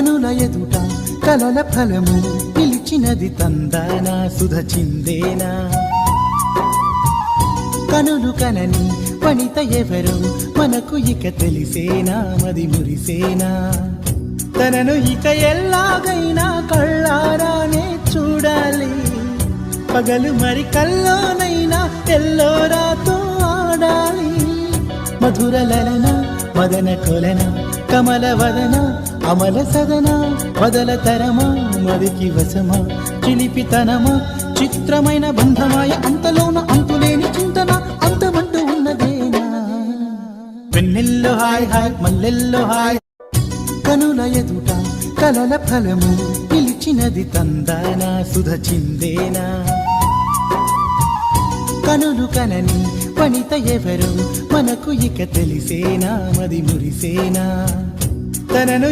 కనుల ఎదుట కలల ఫలము పిలిచినది తందానా సుధ చిందేనా. కనులు కనని వనిత ఎవరు మనకు ఇక తెలిసేనా మది మురిసేనా. తనను ఇక ఎల్లాగైనా కళ్ళారానే చూడాలి. పగలు మరి కల్లోనైనా ఎల్లోరాతో ఆడాలి. మధురలన మదన కొలన కమల వదన అమల సదన వదల తరమా మదికి వశమా చిలిపితనమా చిత్రమైన బంధమాయ అంతలోన అంతులేని చింతన అంతమంటూ ఉన్నదేనా? వెన్నెల్లో హాయ్ హాయ్ మల్లెల్లో హాయ్. కనుల ఎదుట కలల ఫలము పిలిచినది తందానా సుధ చిందేనా? కనులు కనని వనిత ఎవరు? మనకు ఇక తెలిసేనా? మది మురిసేనా? తనను